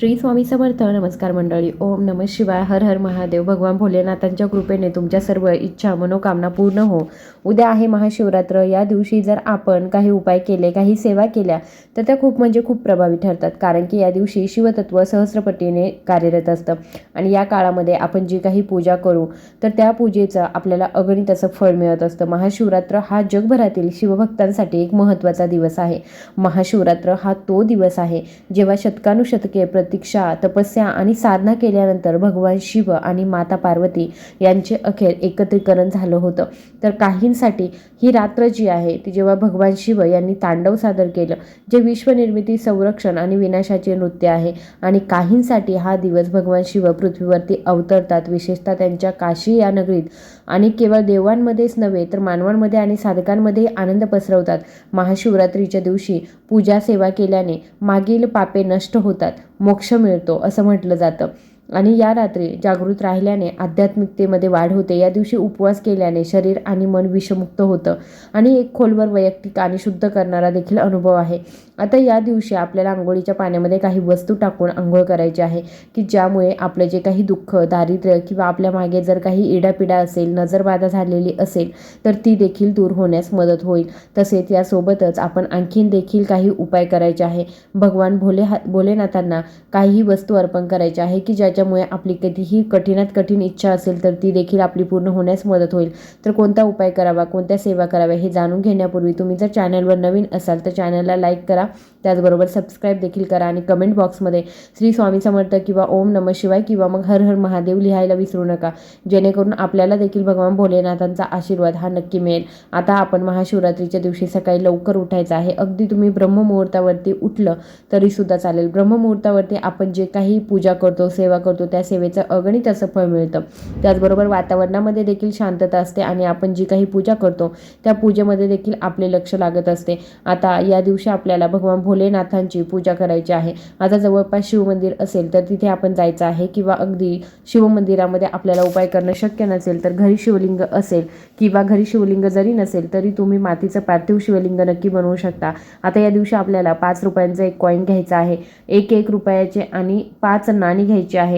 श्री स्वामी समर्थ. नमस्कार मंडळी. ओम नम शिवाय. हर हर महादेव. भगवान भोलेनाथांच्या कृपेने तुमच्या सर्व इच्छा मनोकामना पूर्ण हो. उद्या आहे महाशिवरात्र. या दिवशी जर आपण काही उपाय केले काही सेवा केल्या तर त्या खूप म्हणजे खूप प्रभावी ठरतात. कारण की या दिवशी शिवतत्व सहस्रपटीने कार्यरत असतं. आणि या काळामध्ये आपण जी काही पूजा करू तर त्या पूजेचं आपल्याला अगणित असं फळ मिळत असतं. महाशिवरात्र हा जगभरातील शिवभक्तांसाठी एक महत्त्वाचा दिवस आहे. महाशिवरात्र हा तो दिवस आहे जेव्हा शतकानुशतके प्रतीक्षा तपस्या आणि साधना केल्यानंतर भगवान शिव आणि माता पार्वती यांचे अखेर एकत्रीकरण झालं होतं. तर काहींसाठी ही रात्र जी आहे ती जेव्हा भगवान शिव यांनी तांडव सादर केलं जे विश्वनिर्मिती संरक्षण आणि विनाशाचे नृत्य आहे आणि काहींसाठी हा दिवस भगवान शिव पृथ्वीवरती अवतरतात विशेषतः त्यांच्या काशी या नगरीत. आणि केवळ देवांमध्येच नव्हे तर मानवांमध्ये आणि साधकांमध्ये आनंद पसरवतात. महाशिवरात्रीच्या दिवशी पूजा सेवा केल्याने मागील पापे नष्ट होतात. मोक्ष मिळतो असं म्हटलं जातं. आणि या रात्री जागृत राहिल्याने आध्यात्मिकतेमध्ये वाढ होते. या दिवशी उपवास केल्याने शरीर आणि मन विषमुक्त होतं आणि एक खोलवर वैयक्तिक आणि शुद्ध करणारा देखील अनुभव आहे. आता या दिवशी आपल्याला आंघोळीच्या पाण्यामध्ये काही वस्तू टाकून आंघोळ करायची आहे की ज्यामुळे आपलं जे काही दुःख दारिद्र्य किंवा आपल्या मागे जर काही इडापिडा असेल नजरबाधा झालेली असेल तर ती देखील दूर होण्यास मदत होईल. तसेच यासोबतच आपण आणखीन देखील काही उपाय करायचे आहे. भगवान भोले हा भोलेनाथांना काही वस्तू अर्पण करायच्या आहे की ज्याच्यामुळे आपली कधीही कठीणात कठीण इच्छा असेल तर ती देखील आपली पूर्ण होण्यास मदत होईल. तर कोणता उपाय करावा? कोणत्या सेवा कराव्या? हे जाणून घेण्यापूर्वी तुम्ही जर चॅनलवर नवीन असाल तर चॅनलला लाईक करा. त्याचबरोबर सबस्क्राईब देखील करा आणि कमेंट बॉक्समध्ये श्री स्वामी समर्थ किंवा ओम नम शिवाय किंवा मग हर हर महादेव लिहायला विसरू नका. जेणेकरून आपल्याला देखील भगवान भोलेनाथांचा आशीर्वाद हा नक्की मिळेल. आता आपण महाशिवरात्रीच्या दिवशी सकाळी लवकर उठायचं आहे. अगदी तुम्ही ब्रह्ममुहूर्तावरती उठलं तरीसुद्धा चालेल. ब्रह्ममुहूर्तावरती आपण जे काही पूजा करतो सेवा करतो करतो त्या सेवेचं अगणित असं फळ मिळतं. त्याचबरोबर वातावरणामध्ये देखील शांतता असते आणि आपण जी काही पूजा करतो त्या पूजेमध्ये देखील आपले लक्ष लागत असते. आता या दिवशी आपल्याला भगवान भोलेनाथांची पूजा करायची आहे. आता जवळपास शिवमंदिर असेल तर तिथे आपण जायचं आहे किंवा अगदी शिवमंदिरामध्ये आपल्याला उपाय करणं शक्य नसेल तर घरी शिवलिंग असेल किंवा घरी शिवलिंग जरी नसेल तरी तुम्ही मातीचं पार्थिव शिवलिंग नक्की बनवू शकता. आता या दिवशी आपल्याला पाच रुपयांचं एक कॉईन घ्यायचं आहे. एक एक रुपयाचे आणि पाच नाणी घ्यायची आहे.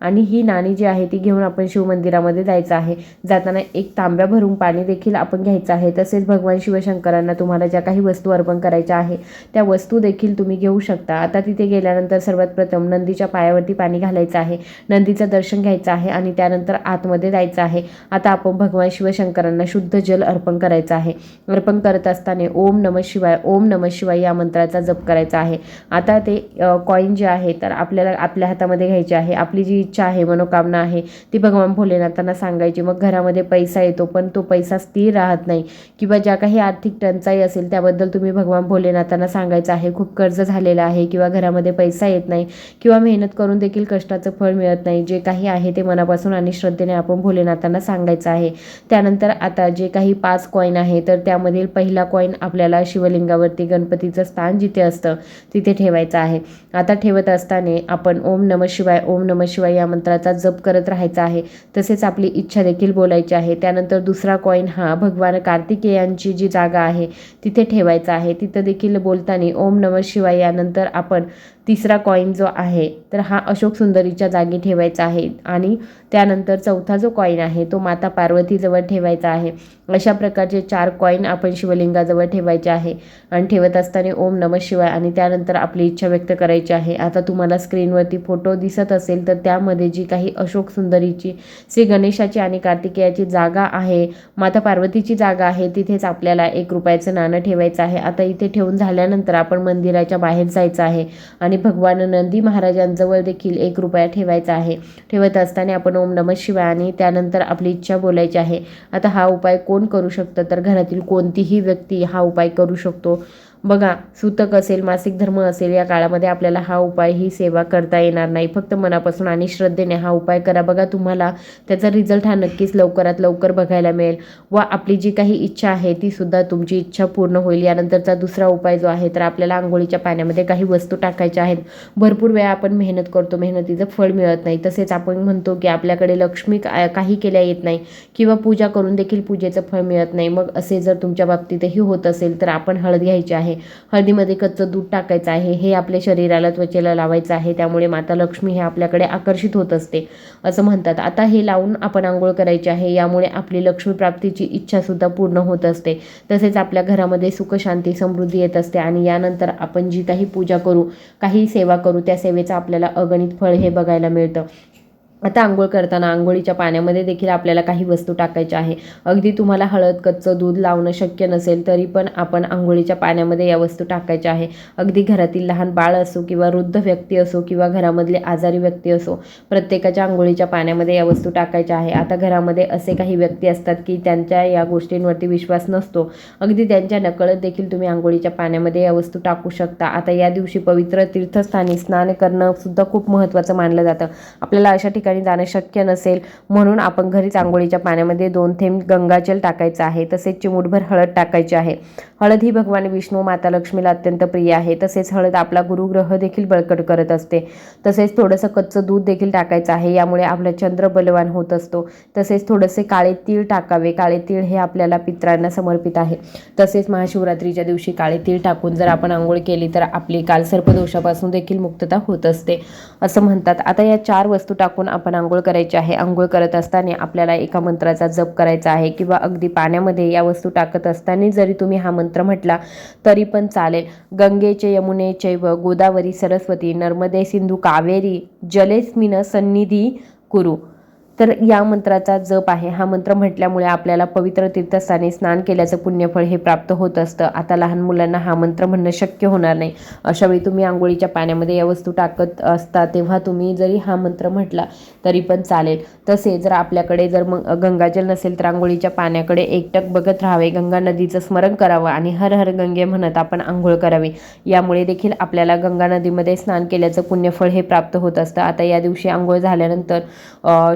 आणि ही नाणी जी आहे ती घेऊन आपण शिवमंदिरामध्ये जायचं आहे. जाताना एक तांब्या भरून पाणी देखील आपण घ्यायचं आहे. तसेच भगवान शिवशंकरांना तुम्हाला ज्या काही वस्तू अर्पण करायच्या आहे त्या वस्तू देखील तुम्ही घेऊ शकता. आता तिथे गेल्यानंतर सर्वात प्रथम नंदीच्या पायावरती पाणी घालायचं आहे. नंदीचं दर्शन घ्यायचं आहे आणि त्यानंतर आतमध्ये जायचं आहे. आता आपण भगवान शिवशंकरांना शुद्ध जल अर्पण करायचं आहे. अर्पण करत असताना ओम नम शिवाय ओम नम शिवाय या मंत्राचा जप करायचा आहे. आता ते कॉईन जे आहे तर आपल्याला आपल्या हातामध्ये घ्यायचे आहे. आपली जी इच्छा आहे मनोकामना आहे ती भगवान भोलेनाथांना सांगायची. मग घरामध्ये पैसा येतो पण तो पैसा स्थिर राहत नाही किंवा ज्या काही आर्थिक टंचाई असेल त्याबद्दल तुम्ही भगवान भोलेनाथांना सांगायचं आहे. खूप कर्ज झालेलं आहे किंवा घरामध्ये पैसा येत नाही किंवा मेहनत करून देखील कष्टाचं फळ मिळत नाही. जे काही आहे ते मनापासून आणि श्रद्धेने आपण भोलेनाथांना सांगायचं आहे. त्यानंतर आता जे काही पाच कॉईन आहे तर त्यामधील पहिला कॉईन आपल्याला शिवलिंगावरती गणपतीचं स्थान जिथे असतं तिथे ठेवायचं आहे. आता ठेवत असताना आपण ओम नम शिवाय ओम नम शिवाय या मंत्राचा जप करत राहायचा आहे. तसेच आपली इच्छा देखील बोलायची आहे. त्यानंतर दुसरा कॉईन हा भगवान कार्तिकेयांची जी जागा आहे तिथे ठेवायचा आहे. तिथं देखील बोलताना ओम नम शिवाय यानंतर आपण तिसरा कॉईन जो आहे तर हा अशोक सुंदरीच्या जागी ठेवायचा आहे आणि त्यानंतर चौथा जो कॉईन आहे तो माता पार्वतीजवळ ठेवायचा आहे. अशा प्रकारचे चार कॉईन आपण शिवलिंगाजवळ ठेवायचे आहे आणि ठेवत असताना ओम नम शिवाय आणि त्यानंतर आपली इच्छा व्यक्त करायची आहे. आता तुम्हाला स्क्रीनवरती फोटो दिसत असेल तर त्यामध्ये जी काही अशोक सुंदरीची श्री गणेशाची आणि कार्तिकेयाची जागा आहे माता पार्वतीची जागा आहे तिथेच आपल्याला एक रुपयाचं नाणं ठेवायचं आहे. आता इथे ठेवून झाल्यानंतर आपण मंदिराच्या बाहेर जायचं आहे आणि भगवान नंदी महाराजांजवळ देखील एक रुपया ठेवायचा आहे. ठेवत असताना आपण ओम नम शिवाय आणि त्यानंतर आपली इच्छा बोलायची आहे. आता हा उपाय कोण करू शकतं? तर घरातील कोणतीही व्यक्ती हा उपाय करू शकतो. बघा सूतक असेल मासिक धर्म असेल या काळामध्ये आपल्याला हा उपाय ही सेवा करता येणार नाही. फक्त मनापासून आणि श्रद्धेने हा उपाय करा. बघा तुम्हाला त्याचा रिझल्ट हा नक्कीच लवकरात लवकर बघायला मिळेल. व आपली जी काही इच्छा आहे ती सुद्धा तुमची इच्छा पूर्ण होईल. यानंतरचा दुसरा उपाय जो आहे तर आपल्याला आंघोळीच्या पाण्यामध्ये काही वस्तू टाकायच्या आहेत. भरपूर वेळा आपण मेहनत करतो. मेहनतीचं फळ मिळत नाही. तसेच आपण म्हणतो की आपल्याकडे लक्ष्मी काही केल्या येत नाही किंवा पूजा करून देखील पूजेचं फळ मिळत नाही. मग असे जर तुमच्या बाबतीतही होत असेल तर आपण हळद घ्यायची आहे. आहे. हळदीमध्ये कच्चं दूध टाकायचं आहे. हे आपल्या शरीराला त्वचेला लावायचं आहे. त्यामुळे माता लक्ष्मी हे आपल्याकडे आकर्षित होत असते असं म्हणतात. आता हे लावून आपण आंघोळ करायची आहे. यामुळे आपली लक्ष्मी प्राप्तीची इच्छासुद्धा पूर्ण होत असते. तसेच आपल्या घरामध्ये सुखशांती समृद्धी येत असते आणि यानंतर आपण जी काही पूजा करू काही सेवा करू त्या सेवेचं आपल्याला अगणित फळ हे बघायला मिळतं. आता आंघोळ करताना आंघोळीच्या पाण्यामध्ये देखील आपल्याला काही वस्तू टाकायच्या आहे. अगदी तुम्हाला हळद कच्चं दूध लावणं शक्य नसेल तरी पण आपण आंघोळीच्या पाण्यामध्ये या वस्तू टाकायच्या आहे. अगदी घरातील लहान बाळ असो किंवा वृद्ध व्यक्ती असो किंवा घरामधले आजारी व्यक्ती असो प्रत्येकाच्या आंघोळीच्या पाण्यामध्ये या वस्तू टाकायच्या आहे. आता घरामध्ये असे काही व्यक्ती असतात की त्यांच्या या गोष्टींवरती विश्वास नसतो. अगदी त्यांच्या नकळत देखील तुम्ही आंघोळीच्या पाण्यामध्ये या वस्तू टाकू शकता. आता या दिवशी पवित्र तीर्थस्थानी स्नान करणं सुद्धा खूप महत्त्वाचं मानलं जातं. आपल्याला अशा ठिकाणी जाणं शक्य नसेल. म्हणून आपण घरीच आंघोळीच्या पाण्यामध्ये दोन थेंब गंगाजल टाकायचं आहे. तसेच चिमूटभर हळद टाकायची आहे. हळद ही भगवान विष्णू माता लक्ष्मीला अत्यंत प्रिय आहे. तसेच हळद आपला गुरुग्रह देखील बळकट करत असते. तसेच थोडंसं कच्चं दूध देखील टाकायचं आहे. यामुळे आपला चंद्र बलवान होत असतो. तसेच थोडेसे काळे तीळ टाकावे. काळे तीळ हे आपल्याला पित्रांना समर्पित आहे. तसेच महाशिवरात्रीच्या दिवशी काळे तीळ टाकून जर आपण आंघोळ केली तर आपली काल सर्पदोषापासून देखील मुक्तता होत असते. असं म्हणतात. आता या चार वस्तू टाकून आपण आंघोळ करायची आहे आंघोळ करत असताना आपल्याला एका मंत्राचा जप करायचा आहे किंवा अगदी पाण्यामध्ये या वस्तू टाकत असताना जरी तुम्ही हा मंत्र म्हटला तरी पण चालेल. गंगेचे यमुने चैव गोदावरी सरस्वती नर्मदे सिंधू कावेरी जलेस्मिन सन्निधी कुरू. तर या मंत्राचा जप आहे. हा मंत्र म्हटल्यामुळे आपल्याला पवित्र तीर्थस्थानी स्नान केल्याचं पुण्यफळ हे प्राप्त होत असतं. आता लहान मुलांना हा मंत्र म्हणणं शक्य होणार नाही. अशावेळी तुम्ही आंघोळीच्या पाण्यामध्ये या वस्तू टाकत असता तेव्हा तुम्ही जरी हा मंत्र म्हटला तरी पण चालेल. तसे जर आपल्याकडे जर मग गंगाजल नसेल तर आंघोळीच्या पाण्याकडे एकटक बघत राहावे. गंगा नदीचं स्मरण करावं आणि हर हर गंगे म्हणत आपण आंघोळ करावी. यामुळे देखील आपल्याला गंगा नदीमध्ये स्नान केल्याचं पुण्यफळ हे प्राप्त होत असतं. आता या दिवशी आंघोळ झाल्यानंतर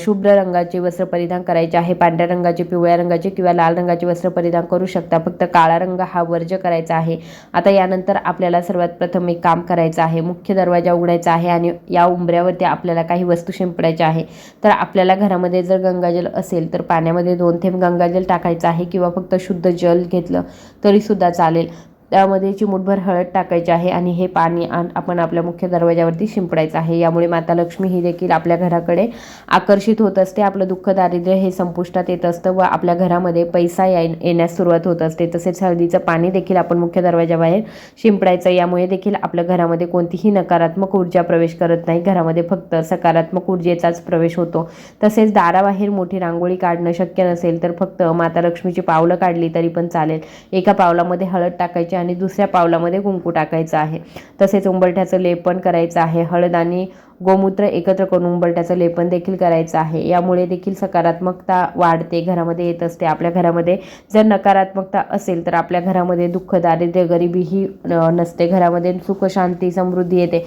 शुभ्र पांढऱ्या रंगाचे वस्त्र परिधान करायचे आहे. पांढऱ्या रंगाचे पिवळ्या रंगाचे किंवा लाल रंगाचे वस्त्र परिधान करू शकता. फक्त काळा रंग हा वर्ज करायचा आहे. आता यानंतर आपल्याला सर्वात प्रथम एक काम करायचं आहे. मुख्य दरवाजा उघडायचा आहे आणि या उंबऱ्यावरती आपल्याला काही वस्तू शिंपडायच्या आहे. तर आपल्याला घरामध्ये जर गंगाजल असेल तर पाण्यामध्ये दोन थेंब गंगाजल टाकायचं आहे किंवा फक्त शुद्ध जल घेतलं तरीसुद्धा चालेल. त्यामध्ये चिमूटभर हळद टाकायची आहे आणि हे पाणी आपण आपल्या मुख्य दरवाजावरती शिंपडायचं आहे. यामुळे माता लक्ष्मी ही देखील आपल्या घराकडे आकर्षित होत असते. आपलं दुःख दारिद्र्य हे संपुष्टात येत असतं व आपल्या घरामध्ये पैसा येण्यास सुरुवात होत असते. तसेच हळदीचं पाणी देखील आपण मुख्य दरवाजाबाहेर शिंपडायचं. यामुळे देखील आपल्या घरामध्ये कोणतीही नकारात्मक ऊर्जा प्रवेश करत नाही. घरामध्ये फक्त सकारात्मक ऊर्जेचाच प्रवेश होतो. तसेच दाराबाहेर मोठी रांगोळी काढणं शक्य नसेल तर फक्त माता लक्ष्मीची पावलं काढली तरी पण चालेल. एका पावलामध्ये हळद टाकायची आणि दुसऱ्या पावलामध्ये कुंकू टाकायचं आहे. तसेच उंबरठ्याचं लेपन करायचं आहे. हळद आणि गोमूत्र एकत्र करून उंबरठ्याचं लेपन देखील करायचं आहे. यामुळे देखील सकारात्मकता वाढते. घरामध्ये येत असते. आपल्या घरामध्ये जर नकारात्मकता असेल तर आपल्या घरामध्ये दुःख दारिद्र्य गरिबी ही नसते. घरामध्ये सुख शांती समृद्धी येते.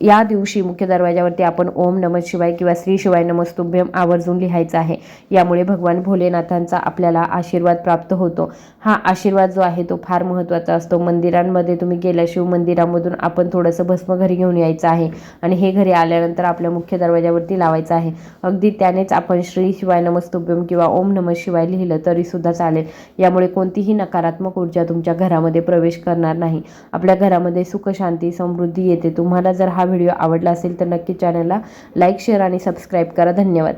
या दिवशी मुख्य दरवाजावरती आपण ओम नमः शिवाय किंवा श्री शिवाय नमस्तुभ्यम आवर्जून लिहायचं आहे. यामुळे भगवान भोलेनाथांचा आपल्याला आशीर्वाद प्राप्त होतो. हा आशीर्वाद जो आहे तो फार महत्त्वाचा असतो. मंदिरांमध्ये तुम्ही गेल्या शिव मंदिरामधून आपण थोडंसं भस्म घरी घेऊन यायचं आहे. आणि हे घरी आल्या आल्यानंतर आपल्या मुख्य दरवाजावरती लावायचं आहे. अगदी त्यानेच आपण श्री शिवाय नमस्तुभ्यम किंवा ओम नमः शिवाय लिहिलं तरीसुद्धा चालेल. यामुळे कोणतीही नकारात्मक ऊर्जा तुमच्या घरामध्ये प्रवेश करणार नाही. आपल्या घरामध्ये सुख शांती समृद्धी येते. तुम्हाला जर हा व्हिडिओ आवडला असेल तर नक्की चॅनलला लाईक शेअर आणि सबस्क्राईब करा. धन्यवाद.